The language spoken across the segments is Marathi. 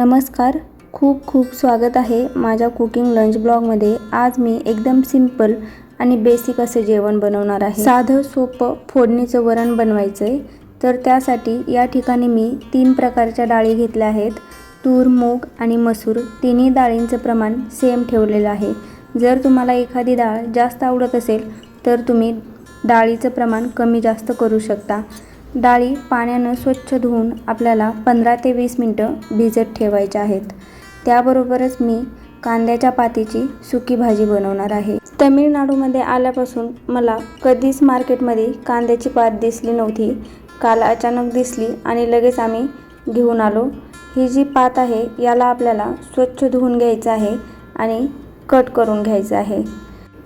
नमस्कार खूप खूप स्वागत आहे माझ्या कुकिंग लंच ब्लॉगमध्ये. आज मी एकदम सिंपल आणि बेसिक असं जेवण बनवणार आहे. साधं सोपं फोडणीचं वरण बनवायचं आहे तर त्यासाठी या ठिकाणी मी तीन प्रकारच्या डाळी घेतल्या आहेत. तूर मूग आणि मसूर. तिन्ही डाळींचं प्रमाण सेम ठेवलेलं आहे. जर तुम्हाला एखादी डाळ जास्त आवडत असेल तर तुम्ही डाळीचं प्रमाण कमी जास्त करू शकता. डाळी पाण्यानं स्वच्छ धुवून आपल्याला पंधरा ते वीस मिनटं भिजत ठेवायच्या आहेत. त्याबरोबरच मी कांद्याच्या पातीची सुकी भाजी बनवणार आहे. तमिळनाडूमध्ये आल्यापासून मला कधीच मार्केटमध्ये कांद्याची पात दिसली नव्हती. काल अचानक दिसली आणि लगेच आम्ही घेऊन आलो. ही जी पात आहे याला आपल्याला स्वच्छ धुवून घ्यायचं आहे आणि कट करून घ्यायचं आहे.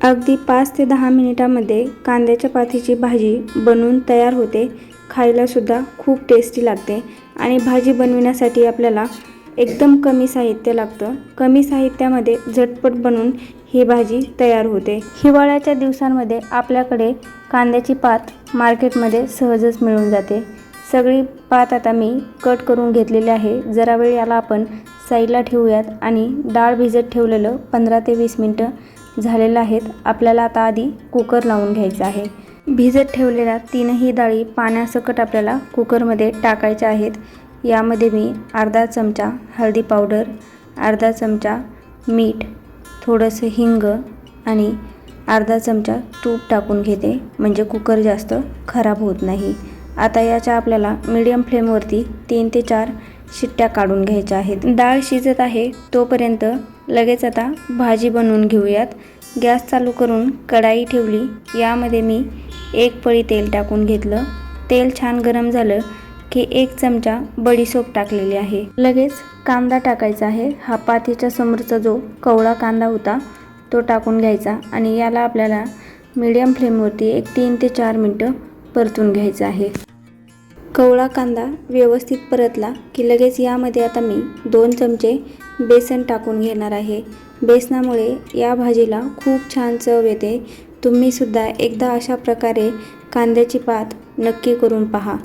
अगदी पाच ते दहा मिनिटामध्ये कांद्याच्या पातीची भाजी बनवून तयार होते. खायलासुद्धा खूप टेस्टी लागते आणि भाजी बनविण्यासाठी आपल्याला एकदम कमी साहित्य लागतं. कमी साहित्यामध्ये झटपट बनवून ही भाजी तयार होते. हिवाळ्याच्या दिवसांमध्ये आपल्याकडे कांद्याची पात मार्केटमध्ये सहजच मिळून जाते. सगळी पात आता मी कट करून घेतलेली आहे. जरा वेळ याला आपण साईडला ठेवूयात आणि डाळ भिजत ठेवलेलं पंधरा ते वीस मिनटं झालेलं आहेत. आपल्याला आता आधी कुकर लावून घ्यायचं आहे. भिजत ठेवलेल्या तीनही डाळी पाण्यासकट आपल्याला कुकरमध्ये टाकायच्या आहेत. यामध्ये मी अर्धा चमचा हळदी पावडर अर्धा चमचा मीठ थोडंसं हिंग आणि अर्धा चमचा तूप टाकून घेते. म्हणजे कुकर जास्त खराब होत नाही. आता याच्या आपल्याला मीडियम फ्लेमवरती तीन ते चार शिट्ट्या काढून घ्यायच्या आहेत. डाळ शिजत आहे तोपर्यंत लगेच आता भाजी बनवून घेऊयात. गॅस चालू करून कढाई ठेवली. यामध्ये मी एक पळी तेल टाकून घेतलं. तेल छान गरम झालं की एक चमचा बडीसोप टाकलेली आहे. लगेच कांदा टाकायचा आहे. हा पातीच्या समोरचा जो कवळा कांदा होता तो टाकून घ्यायचा आणि याला आपल्याला मीडियम फ्लेमवरती एक तीन ते चार मिनटं परतून घ्यायचं आहे. कवळा कांदा व्यवस्थित परतला की लगेच यामध्ये आता मी दोन चमचे बेसन टाकून घेणार आहे. बेसनामुळे या भाजीला खूप छान चव येते. तुम्हीसुद्धा एकदा अशा प्रकारे कांद्याची पात नक्की करून पहा.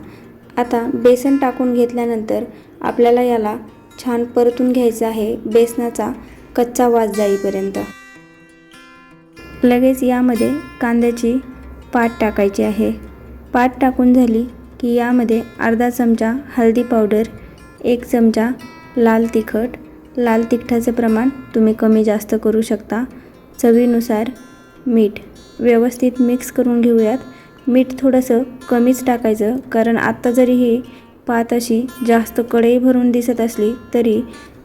आता बेसन टाकून घेतल्यानंतर आपल्याला याला छान परतून घ्यायचं आहे बेसनाचा कच्चा वास जाईपर्यंत. लगेच यामध्ये कांद्याची पात टाकायची आहे. पात टाकून झाली की यामध्ये अर्धा चमचा हळदी पावडर एक चमचा लाल तिखट लाल तिखटाचे प्रमाण तुम्ही कमी जास्त करू शकता. चवीनुसार मीठ व्यवस्थित मिक्स करून घेऊयात. मीठ थोडंसं कमीच टाकायचं कारण आत्ता जरी ही पात अशी जास्त कढई भरून दिसत असली तरी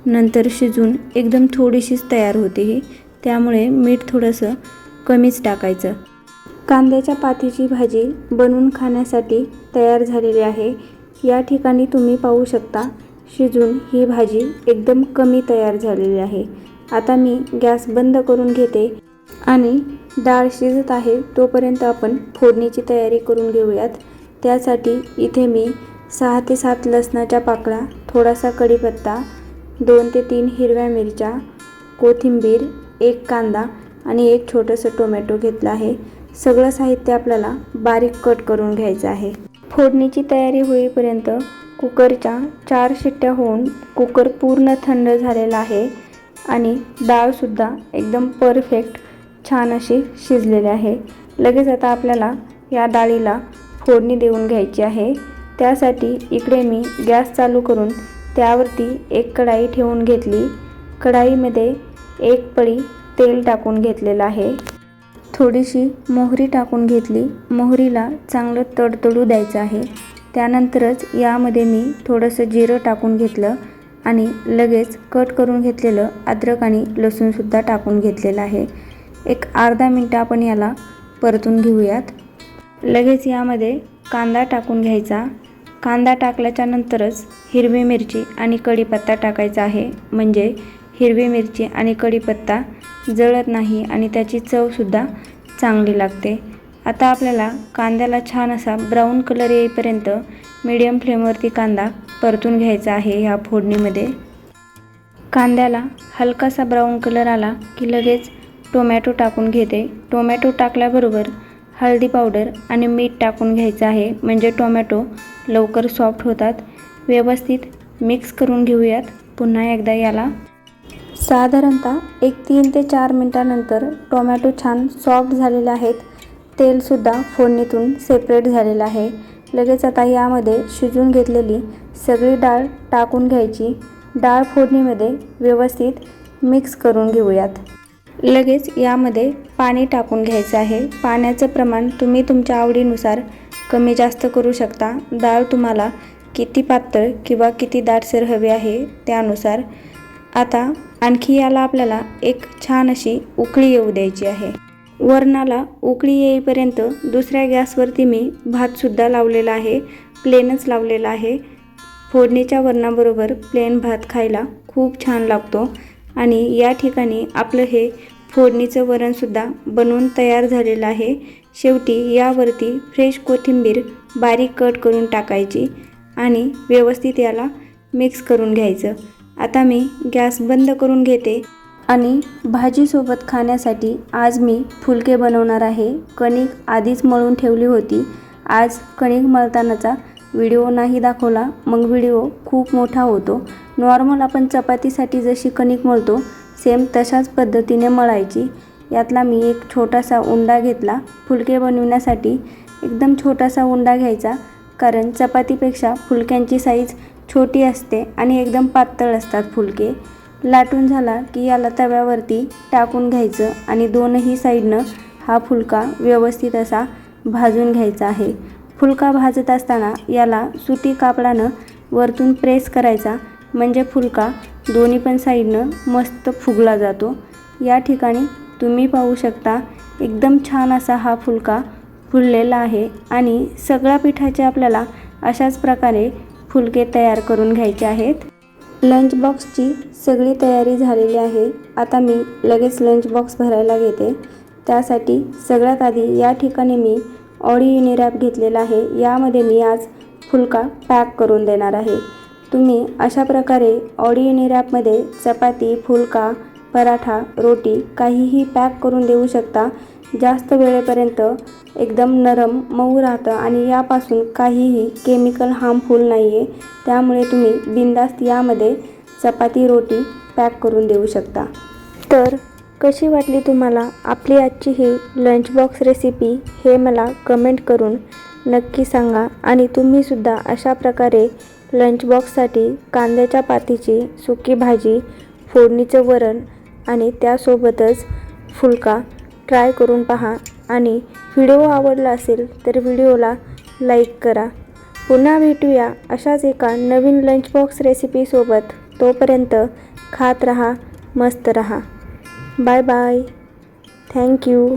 नंतर शिजून एकदम थोडीशीच तयार होते ही. त्यामुळे मीठ थोडंसं कमीच टाकायचं. कांद्याच्या पातीची भाजी बनवून खाण्यासाठी तयार झालेली आहे. या ठिकाणी तुम्ही पाहू शकता शिजून ही भाजी एकदम कमी तयार झालेली आहे. आता मी गॅस बंद करून घेते आणि डाळ शिजत आहे तोपर्यंत आपण फोडणीची तयारी करून घेऊयात. त्यासाठी इथे मी सहा ते सात लसणाच्या पाकळ्या थोडासा कढीपत्ता दोन ते तीन हिरव्या मिरच्या कोथिंबीर एक कांदा आणि एक छोटंसं टोमॅटो घेतलं आहे. सगळं साहित्य आपल्याला बारीक कट करून घ्यायचं आहे. फोडणीची तयारी होईपर्यंत कुकरच्या चार शिट्ट्या होऊन कुकर पूर्ण थंड झालेला आहे आणि डाळसुद्धा एकदम परफेक्ट छान अशी शिजलेली आहे. लगेच आता आपल्याला या डाळीला फोडणी देऊन घ्यायची आहे. त्यासाठी इकडे मी गॅस चालू करून त्यावरती एक कढाई ठेवून घेतली. कढाईमध्ये एक पळी तेल टाकून घेतलेलं आहे. थोडीशी मोहरी टाकून घेतली. मोहरीला चांगलं तडतडू द्यायचं आहे. त्यानंतरच यामध्ये मी थोडंसं जिरं टाकून घेतलं आणि लगेच कट करून घेतलेलं अद्रक आणि लसूणसुद्धा टाकून घेतलेलं आहे. एक अर्धा मिनटं आपण याला परतून घेऊयात. लगेच यामध्ये कांदा टाकून घ्यायचा. कांदा टाकल्याच्या नंतरच हिरवी मिरची आणि कढीपत्ता टाकायचा आहे. म्हणजे हिरवी मिरची आणि कढीपत्ता जळत नाही आणि त्याची चवसुद्धा चांगली लागते. आता आपल्याला कांद्याला छान असा ब्राऊन कलर येईपर्यंत मीडियम फ्लेमवरती कांदा परतून घ्यायचा आहे ह्या फोडणीमध्ये. कांद्याला हलकासा ब्राऊन कलर आला की लगेच टोमॅटो टाकून घेते. टोमॅटो टाकल्याबरोबर हळदी पावडर आणि मीठ टाकून घ्यायचं आहे. म्हणजे टोमॅटो लवकर सॉफ्ट होतात. व्यवस्थित मिक्स करून घेऊयात. पुन्हा एकदा याला. साधारणतः एक तीन ते चार मिनटानंतर टोमॅटो छान सॉफ्ट झालेले आहेत. तेलसुद्धा फोडणीतून सेपरेट झालेलं आहे. लगेच आता यामध्ये शिजून घेतलेली सगळी डाळ टाकून घ्यायची. डाळ फोडणीमध्ये व्यवस्थित मिक्स करून घेऊयात. लगेच यामध्ये पाणी टाकून घ्यायचं आहे. पाण्याचं प्रमाण तुम्ही तुमच्या आवडीनुसार कमी जास्त करू शकता. डाळ तुम्हाला किती पातळ किंवा किती दाटसर हवी आहे त्यानुसार. आता आणखी याला आपल्याला एक छान अशी उकळी येऊ द्यायची आहे. वरणाला उकळी येईपर्यंत दुसऱ्या गॅसवरती मी भातसुद्धा लावलेला आहे प्लेनच लावलेला आहे. फोडणीच्या वरणाबरोबर प्लेन भात खायला खूप छान लागतो आणि या ठिकाणी आपलं हे फोडणीचं वरणसुद्धा बनवून तयार झालेलं आहे. शेवटी यावरती फ्रेश कोथिंबीर बारीक कट करून टाकायची आणि व्यवस्थित याला मिक्स करून घ्यायचं. आता मी गॅस बंद करून घेते. आणि भाजीसोबत खाण्यासाठी आज मी फुलके बनवणार आहे. कणिक आधीच मळून ठेवली होती. आज कणिक मळतानाचा व्हिडिओ नाही दाखवला मग व्हिडिओ खूप मोठा होतो. नॉर्मल आपण चपातीसाठी जशी कणिक मळतो सेम तशाच पद्धतीने मळायची. यातला मी एक छोटासा उंडा घेतला. फुलके बनवण्यासाठी एकदम छोटासा उंडा घ्यायचा कारण चपातीपेक्षा फुलक्यांची साईज छोटी असते आणि एकदम पातळ असतात फुलके. लाटून झाला की याला तव्यावरती टाकून घ्यायचं आणि दोनही साईडनं हा फुलका व्यवस्थित असा भाजून घ्यायचा आहे. फुलका भाजत असताना याला सुती कापडानं वरतून प्रेस करायचा म्हणजे फुलका दोन्ही पण साईडनं मस्त फुगला जातो. या ठिकाणी तुम्ही पाहू शकता एकदम छान असा हा फुलका फुललेला आहे आणि सगळ्या पिठाचे आपल्याला अशाच प्रकारे फुलके तयार करून घ्यायचे आहेत. लंच बॉक्सची सगळी तयारी झालेली आहे. आता मी लगेच लंच बॉक्स भरायला घेते. त्यासाठी सगळ्यात आधी या ठिकाणी मी ऑडी युनिरॅप घेतलेला आहे. यामध्ये मी आज फुलका पॅक करून देणार आहे. तुम्ही अशा प्रकारे ऑडी युनिरॅपमध्ये चपाती फुलका पराठा रोटी काहीही पॅक करून देऊ शकता. जास्त वेळेपर्यंत एकदम नरम मऊ राहतं आणि यापासून काहीही केमिकल हार्मफुल नाही आहे त्यामुळे तुम्ही बिंदास्त यामध्ये चपाती रोटी पॅक करून देऊ शकता. तर कशी वाटली तुम्हाला आपली आजची ही लंच बॉक्स रेसिपी हे मला कमेंट करून नक्की सांगा आणि तुम्हीसुद्धा अशा प्रकारे लंच बॉक्ससाठी कांद्याच्या पातीची सुकी भाजी फोडणीचं वरण आणि त्यासोबतच फुलका. ट्राय करून पहा. आणि व्हिडिओ आवडला असेल तर व्हिडिओला लाईक करा. पुन्हा भेटूया अशाच एका नवीन लंच बॉक्स रेसिपीसोबत तोपर्यंत खात रहा मस्त रहा. Bye bye thank you